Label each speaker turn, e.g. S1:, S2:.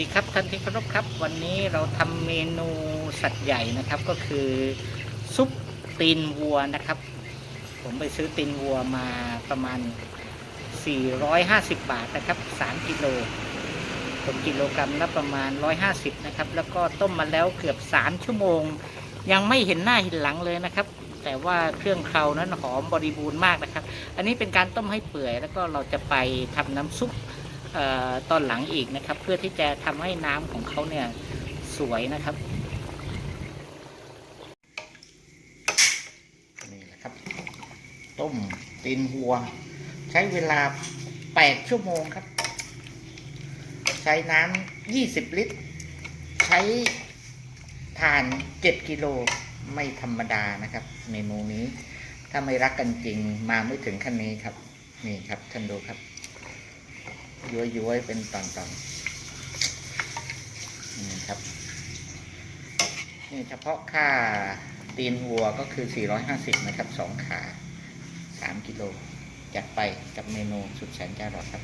S1: ดีครับท่านที่เคารพครับ วันนี้เราทำเมนูสัตว์ใหญ่นะครับ ก็คือซุปตีนวัวนะครับ ผมไปซื้อตีนวัวมาประมาณ 450 บาทนะครับ 3 กิโลตกกิโลกรัมละประมาณ 150 นะครับ แล้วก็ต้มมาแล้วเกือบ 3 ชั่วโมง ยังไม่เห็นหน้าเห็นหลังเลยนะครับ แต่ว่าเครื่องเครานั้นหอมบริบูรณ์มากนะครับ อันนี้เป็นการต้มให้เปื่อย แล้วก็เราจะไปทำน้ำซุป ตอนหลังอีกนะครับ เพื่อที่จะทำให้น้ำของเขาเนี่ยสวยนะครับนี่แหละครับ ต้มตีนวัว ใช้เวลา 8 ชั่วโมงครับ ใช้น้ำ20 ลิตร ใช้ถ่าน 7 กิโลไม่ธรรมดานะครับ เมนูนี้ถ้าไม่รักกันจริงมาไม่ถึงขั้นนี้ครับ นี่ครับท่านดูครับ ย้วยย้วยๆเป็นตอนๆนี่ครับ นี่เฉพาะค่าตีนวัวก็คือ 450 นะครับ 2 ขา 3 กิโล จัดไปกับเมนูสุดแสนจะอร่อยครับ